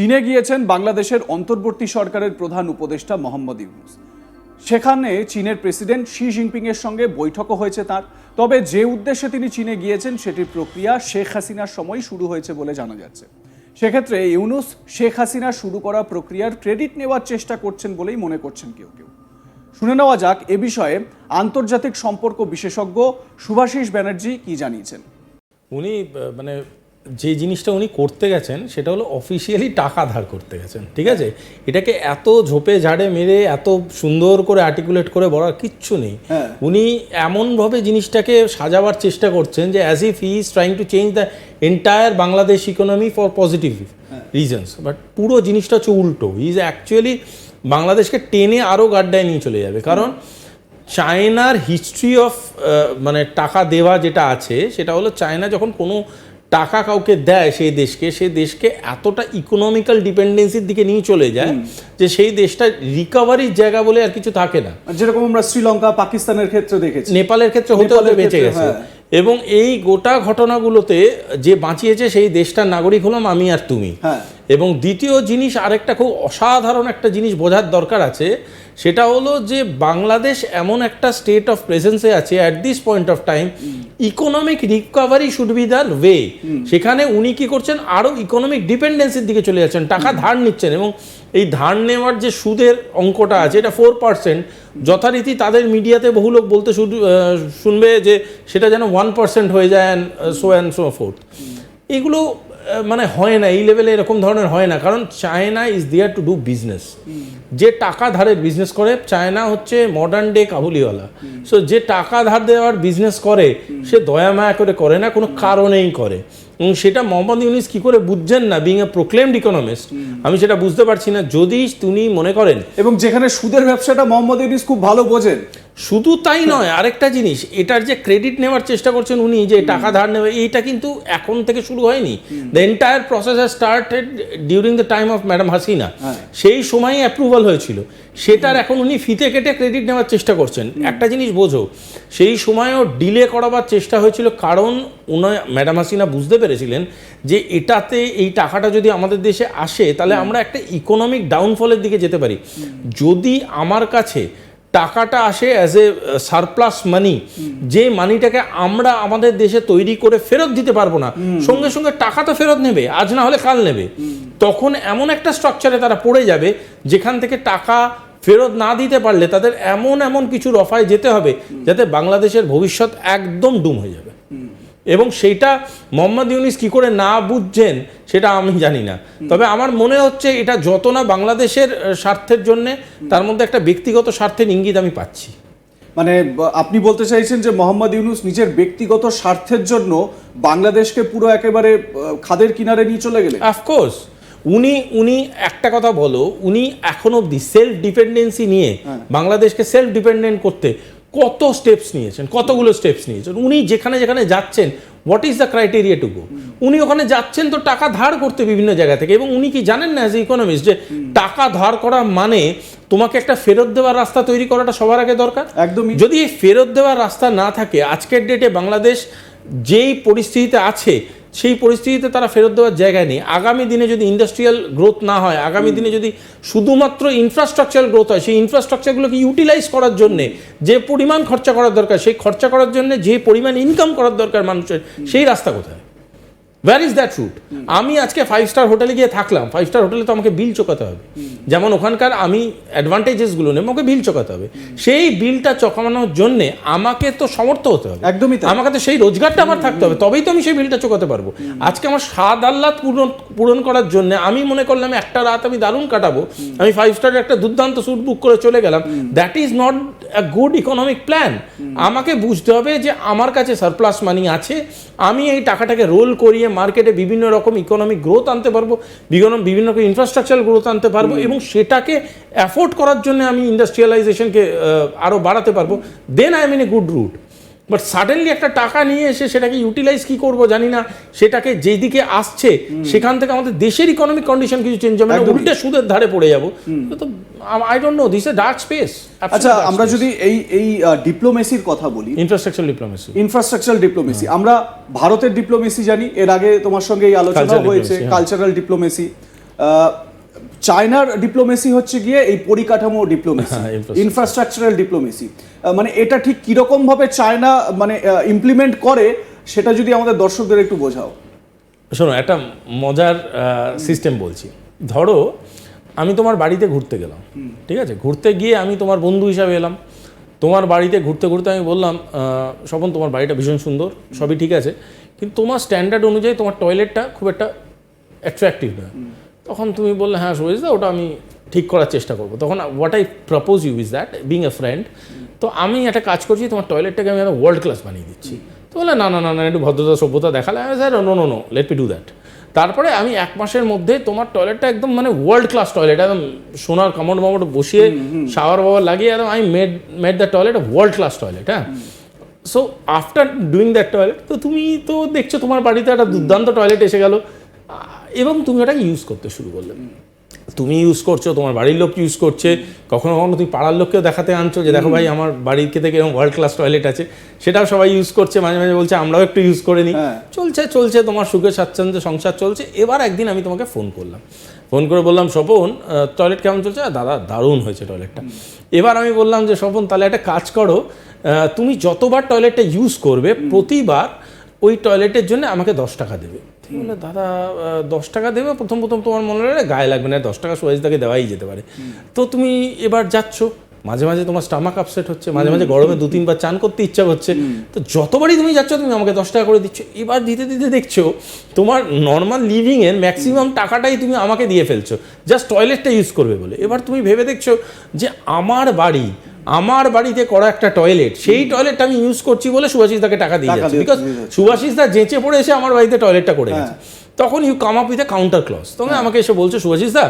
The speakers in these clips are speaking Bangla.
চীনে গিয়েছেন বাংলাদেশের অন্তর্বর্তী সরকারের প্রধান উপদেষ্টা মোহাম্মদ ইউনুস। সেখানে চীনের প্রেসিডেন্ট শি জিনপিং এর সঙ্গে বৈঠকও হয়েছে তার। তবে যে উদ্দেশ্যে তিনি চীনে গিয়েছেন সেটির প্রক্রিয়া শেখ হাসিনার সময় শুরু হয়েছে বলে জানা যাচ্ছে। সেক্ষেত্রে ইউনুস শেখ হাসিনা শুরু করা প্রক্রিয়ার ক্রেডিট নেওয়ার চেষ্টা করছেন বলেই মনে করছেন কেউ কেউ। শুনে নেওয়া যাক এ বিষয়ে আন্তর্জাতিক সম্পর্ক বিশেষজ্ঞ সুভাষিস ব্যানার্জি কি জানিয়েছেন। উনি মানে যে জিনিসটা উনি করতে গেছেন সেটা হলো অফিসিয়ালি টাকা ধার করতে গেছেন ঠিক আছে? এটাকে এত ঝোপে ঝাড়ে মেরে এত সুন্দর করে আর্টিকুলেট করে বলার কিচ্ছু নেই। হ্যাঁ। উনি এমনভাবে জিনিসটাকে সাজাবার চেষ্টা করছেন যে as if he is trying to change the entire Bangladesh economy for positive reasons but পুরো জিনিসটা হচ্ছে উল্টো। ইজ অ্যাকচুয়ালি বাংলাদেশকে টেনে আরও গাড্ডায় নিয়ে চলে যাবে। কারণ চায়নার হিস্ট্রি অফ মানে টাকা দেওয়া যেটা আছে সেটা হলো চায়না যখন কোনো টাকা কাউকে দেয় সেই দেশকে সেই দেশকে এতটা ইকোনমিক্যাল ডিপেন্ডেন্সির দিকে নিয়ে চলে যায় যে সেই দেশটা রিকভারির জায়গা বলে আর কিছু থাকে না। যেরকম আমরা শ্রীলঙ্কা পাকিস্তানের ক্ষেত্রে দেখেছি। নেপালের ক্ষেত্রে হতে হতে বেঁচে গেছে। হ্যাঁ। এবং এই গোটা ঘটনাগুলোতে যে বাঁচিয়েছে সেই দেশটার নাগরিক হলাম আমি আর তুমি। হ্যাঁ। এবং দ্বিতীয় জিনিস আরেকটা খুব অসাধারণ একটা জিনিস বোঝার দরকার আছে সেটা হলো যে বাংলাদেশ এমন একটা স্টেট অফ প্রেজেন্সে আছে at this point of time economic recovery should be the way সেখানে উনি কি করছেন? আরও ইকোনমিক ডিপেন্ডেন্সির দিকে চলে যাচ্ছেন টাকা ধার নিচ্ছেন এবং এই ধার নেওয়ার যে সুদের অঙ্কটা আছে এটা ফোর পার্সেন্ট যথারীতি তাদের মিডিয়াতে বহু লোক বলতে শুধু শুনবে যে সেটা যেন ওয়ান পার্সেন্ট হয়ে যায় সো অ্যান্ড সো ফোর্থ এগুলো মানে হয় না এই লেভেলে এরকম ধরনের হয় না কারণ China is there to do business যে টাকা ধারের বিজনেস করে চায়না হচ্ছে মডার্ন ডে কাবুলিওয়ালা। সো যে টাকা ধার দেওয়ার বিজনেস করে সে দয়া মায়া করে করে না কোনো কারণেই করে। সেটা মোহাম্মদ ইউনিস কি করে বুঝছেন না বিং এ প্রোক্লেমড ইকোনমিস্ট আমি সেটা বুঝতে পারছি না। যদি তিনি মনে করেন এবং যেখানে সুদের ব্যবসাটা মোহাম্মদ ইউনিস খুব ভালো বোঝেন শুধু তাই নয় আরেকটা জিনিস এটার যে ক্রেডিট নেওয়ার চেষ্টা করছেন উনি যে টাকা ধার নেবে এইটা কিন্তু এখন থেকে শুরু হয়নি। The entire process has started during the time of madam Hasina সেই সময়ই অ্যাপ্রুভাল হয়েছিল। সেটার এখন উনি ফিতে কেটে ক্রেডিট নেওয়ার চেষ্টা করছেন। একটা জিনিস বোঝো সেই সময়ও ডিলে করাবার চেষ্টা হয়েছিল কারণ উনি ম্যাডাম হাসিনা বুঝতে পেরেছিলেন যে এটাতে এই টাকাটা যদি আমাদের দেশে আসে তাহলে আমরা একটা ইকোনমিক ডাউনফলের দিকে যেতে পারি। যদি আমার কাছে টাকাটা আসে অ্যাজ এ সারপ্লাস মানি যে মানিটাকে আমরা আমাদের দেশে তৈরি করে ফেরত দিতে পারব না সঙ্গে সঙ্গে টাকা তো ফেরত নেবে আজ না হলে কাল নেবে। তখন এমন একটা স্ট্রাকচারে তারা পড়ে যাবে যেখান থেকে টাকা ফেরত না দিতে পারলে তাদের এমন এমন কিছু রফায় যেতে হবে যাতে বাংলাদেশের ভবিষ্যৎ একদম ডুম হয়ে যাবে। এবং সেইটা মোহাম্মদ ইউনিস কি করে না বুঝছেন সেটা আমি জানি না। তবে আমার মনে হচ্ছে এটা যত না বাংলাদেশের স্বার্থের জন্যে তার মধ্যে একটা ব্যক্তিগত স্বার্থের ইঙ্গিত আমি পাচ্ছি। মানে আপনি বলতে চাইছেন যে মোহাম্মদ ইউনুস নিজের ব্যক্তিগত স্বার্থের জন্য বাংলাদেশকে পুরো একেবারে খাদের কিনারে নিয়ে চলে গেলে অফকোর্স উনি উনি একটা কথা বলো উনি এখন অবধি সেলফ ডিপেন্ডেন্সি নিয়ে বাংলাদেশকে সেলফ ডিপেন্ডেন্ট করতে কত স্টেপস নিয়েছেন কতগুলো স্টেপস নিয়েছেন? উনি যেখানে যেখানে যাচ্ছেন what is the criteria to go উনি ওখানে যাচ্ছেন তো টাকা ধার করতে বিভিন্ন জায়গা থেকে এবং উনি কি জানেন না অ্যাজ ইকোনমিস্ট যে টাকা ধার করা মানে তোমাকে একটা ফেরত দেওয়ার রাস্তা তৈরি করাটা সবার আগে দরকার? একদমই। যদি এই ফেরত দেওয়ার রাস্তা না থাকে আজকের ডেটে বাংলাদেশ যেই পরিস্থিতিতে আছে সেই পরিস্থিতিতে তারা ফেরত দেওয়ার জায়গায় নেই। আগামী দিনে যদি ইন্ডাস্ট্রিয়াল গ্রোথ না হয় আগামী দিনে যদি শুধুমাত্র ইনফ্রাস্ট্রাকচার গ্রোথ হয় সেই ইনফ্রাস্ট্রাকচারগুলোকে ইউটিলাইজ করার জন্যে যে পরিমাণ খরচা করার দরকার সেই খরচা করার জন্য যে পরিমাণ ইনকাম করার দরকার মানুষের সেই রাস্তা কোথায়? ওয়্যার ইজ দ্যাট রুট আমি আজকে ফাইভ স্টার হোটেলে গিয়ে থাকলাম। ফাইভ স্টার হোটেলে তো আমাকে বিল চোকাতে হবে। যেমন ওখানকার আমি অ্যাডভান্টেজেসগুলো নেব আমাকে বিল চোকাতে হবে। সেই বিলটা চকানোর জন্যে আমাকে তো সমর্থ হতে হবে। একদমই আমাকে তো সেই রোজগারটা আমার থাকতে হবে। তবেই তো আমি সেই বিলটা চোকাতে পারব। আজকে আমার স্বাদ আহ্লাদ পূরণ পূরণ করার জন্য আমি মনে করলাম একটা রাত আমি দারুণ কাটাবো। আমি ফাইভ স্টারের একটা দুর্দান্ত স্যুট বুক করে চলে গেলাম। That is not good economic plan আমাকে বুঝতে হবে যে আমার কাছে সারপ্লাস মানি আছে আমি এই টাকাটাকে রোল করিয়ে মার্কেটে বিভিন্ন রকম ইকোনমিক গ্রোথ আনতে পারব বিভিন্ন বিভিন্ন রকম ইনফ্রাস্ট্রাকচার গ্রোথ আনতে পারব এবং সেটাকে অ্যাফোর্ড করার জন্য আমি ইন্ডাস্ট্রিয়ালাইজেশনকে আরও বাড়াতে পারব। Then I mean a good route but suddenly একটা টাকা নিয়ে এসে সেটাকে ইউটিলাইজ কি করব জানি না। সেটাকে যেদিকে আসছে সেখান থেকে আমাদের দেশের ইকোনমিক কন্ডিশন কিছু চেঞ্জ হবে না। উল্টে সুদের ধারে পড়ে যাব। তো I don't know this a dark space আচ্ছা আমরা যদি এই এই ডিপ্লোমেসির কথা বলি ইনফ্রাস্ট্রাকচার ডিপ্লোমেসি ইনফ্রাস্ট্রাকচার ডিপ্লোমেসি আমরা ভারতের ডিপ্লোমেসি জানি এর আগে তোমার সঙ্গে এই আলোচনা হয়েছে হ্যাঁ। কালচারাল ডিপ্লোমেসি আহ, চায়নার ডিপ্লোমেসি হচ্ছে গিয়ে এই পরিকাঠামো ডিপ্লোমেসি ইনফ্রাস্ট্রাকচারাল ডিপ্লোমেসি মানে এটা ঠিক কীরকম ভাবে চায়না মানে ইমপ্লিমেন্ট করে সেটা যদি আমাদের দর্শকদের একটু বোঝাও। শোনো একটা মজার সিস্টেম বলছি। ধরো আমি তোমার বাড়িতে ঘুরতে গেলাম ঠিক আছে? ঘুরতে গিয়ে আমি তোমার বন্ধু হিসাবে এলাম। তোমার বাড়িতে ঘুরতে ঘুরতে আমি বললাম স্বপন তোমার বাড়িটা ভীষণ সুন্দর সবই ঠিক আছে। কিন্তু তোমার স্ট্যান্ডার্ড অনুযায়ী তোমার টয়লেটটা খুব একটা অ্যাট্রাক্টিভ নয়। তখন তুমি বললে হ্যাঁ সুরেশদা ওটা আমি ঠিক করার চেষ্টা করব। তখন what I propose you is that being a friend তো আমি একটা কাজ করছি তোমার টয়লেটটাকে আমি একটা ওয়ার্ল্ড ক্লাস বানিয়ে দিচ্ছি। তো বলে না না না না একটু ভদ্রতা সভ্যতা দেখালে। আমি sir no no no let me do that তারপরে আমি এক মাসের মধ্যে তোমার টয়লেটটা একদম মানে ওয়ার্ল্ড ক্লাস টয়লেট একদম সোনার কামড় মামড় বসিয়ে শাওয়ার বাওয়ার লাগিয়ে একদম আমি made made the toilet world class toilet হ্যাঁ? So after doing that toilet তো তুমি তো দেখছ তোমার বাড়িতে একটা দুর্দান্ত টয়লেট এসে গেল। এবং তুমি ওটাকে ইউজ করতে শুরু করলে। তুমি ইউজ করছ তোমার বাড়ির লোক ইউজ করছে কখনো কখনো তুমি পাড়ার লোককেও দেখাতে আনছো যে দেখো ভাই আমার বাড়িতে থেকে এরকম ওয়ার্ল্ড ক্লাস টয়লেট আছে। সেটাও সবাই ইউজ করছে মাঝে মাঝে বলছে আমরাও একটু ইউজ করে নিই হ্যাঁ। চলছে চলছে তোমার সুখে স্বাচ্ছন্দ্যে সংসার চলছে। এবার একদিন আমি তোমাকে ফোন করলাম। ফোন করে বললাম স্বপন টয়লেট কেমন চলছে? "আহ, দাদা দারুণ হয়েছে টয়লেটটা এবার আমি বললাম যে স্বপন তাহলে একটা কাজ করো তুমি যতবার টয়লেটটা ইউজ করবে প্রতিবার ওই টয়লেটের জন্য আমাকে দশ টাকা দেবে। বলে, দাদা দশ টাকা দেবে, প্রথম প্রথম তোমার মনে হলে গায়ে লাগবে না, দশ টাকা সুয়াইজদাকে দেওয়াই যেতে পারে। তো তুমি এবার যাচ্ছ, মাঝে মাঝে তোমার স্টামাক আপসেট হচ্ছে, মাঝে মাঝে গরমে দু তিনবার চান করতে ইচ্ছা হচ্ছে তো যতবারই তুমি যাচ্ছ, তুমি আমাকে দশ টাকা করে দিচ্ছ। এবার দিতে দিতে দেখছ, তোমার নর্মাল লিভিংয়ের ম্যাক্সিমাম টাকাটাই তুমি আমাকে দিয়ে ফেলছো। জাস্ট টয়লেটটা ইউজ করবে বলে। এবার তুমি ভেবে দেখছ যে, আমার বাড়ি আমার বাড়িতে করা একটা টয়লেট সেই টয়লেটটা আমি ইউজ করছি বলে সুভাষিস তাকে টাকা দিয়ে যাচ্ছে। বিকজ সুভাষিস দা যেচে পড়ে এসে আমার বাড়িতে টয়লেটটা করে গেছে। তখন you come up with a counter clause তখন আমাকে এসে বলছো সুভাষিস দা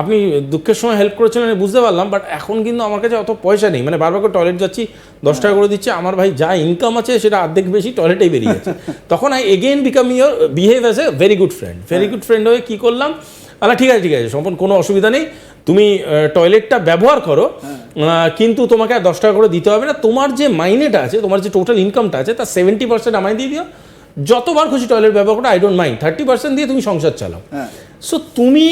আপনি দুঃখের সময় হেল্প করেছিলেন আমি বুঝতে পারলাম বাট এখন কিন্তু আমার কাছে অত পয়সা নেই। মানে বারবার করে টয়লেট যাচ্ছি দশ টাকা করে দিচ্ছে আমার ভাই যা ইনকাম আছে সেটা অর্ধেক বেশি টয়লেটেই বেরিয়ে যাচ্ছে। তখন I again become your behave as a very good friend very good friend হয়ে কী করলাম? আলা ঠিক আছে ঠিক আছে সম্পূর্ণ কোনো অসুবিধা নেই। তুমি টয়লেটটা ব্যবহার করো কিন্তু তোমাকে আর দশ টাকা করে দিতে হবে না। তোমার যে মাইনেটা আছে তোমার যে টোটাল ইনকামটা আছে তার সেভেন্টি পার্সেন্ট আমায় দিয়ে দিও। যতবার খুশি টয়লেট ব্যবহার করো I don't mind thirty percent দিয়ে তুমি সংসার চালাও। হ্যাঁ। সো তুমি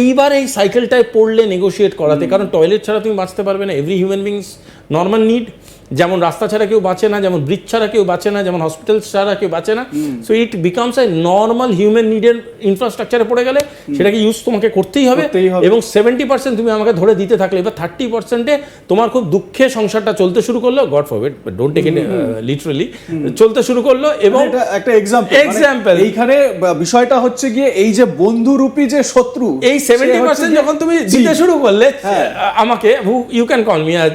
এইবার এই সাইকেলটায় পড়লে নেগোশিয়েট করাতে কারণ টয়লেট ছাড়া তুমি বাঁচতে পারবে না। Every human beings normal need যেমন রাস্তা ছাড়া কেউ বাঁচে না যেমন ব্রিজ ছাড়া কেউ বাঁচে না যেমন হসপিটাল ছাড়া কেউ বাঁচে না so it becomes a normal human নিডের ইনফ্রাস্ট্রাকচারে পড়ে গেলে সেটাকে ইউজ তোমাকে করতেই হবে এবং সেভেন্টি পার্সেন্ট তুমি আমাকে ধরে দিতে থাকলে এবার থার্টি পার্সেন্টে তোমার খুব দুঃখে সংসারটা চলতে শুরু করল God forbid don't take it literally চলতে শুরু করল এবং একটা এক্সাম্পল Example. এইখানে বিষয়টা হচ্ছে গিয়ে এই যে বন্ধুরূপী যে শত্রু এই সেভেন্টি পার্সেন্ট যখন তুমি। দিতে শুরু করলে হ্যাঁ। আমাকে you can call me as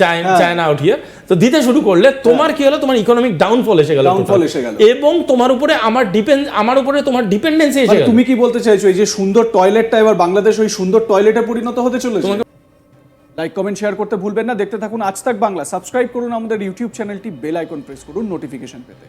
China out here তো দিতে শুরু করলে তোমার কি হলো? তোমার ইকোনমিক ডাউনফল এসে গেল ডাউনফল এসে গেল। এবং তোমার উপরে আমার ডিপেন্ড আমার উপরে তোমার ডিপেন্ডেন্সি এসে মানে গেল। তুমি কি বলতে চাইছো এই যে সুন্দর টয়লেটটা এবার বাংলাদেশ ওই সুন্দর টয়লেটে পরিণত হতে চলেছে? লাইক কমেন্ট শেয়ার করতে ভুলবেন না। দেখতে থাকুন আজ তাক বাংলা। সাবস্ক্রাইব করুন আমাদের ইউটিউব চ্যানেলটি বেল আইকন প্রেস করুন নোটিফিকেশন পেতে।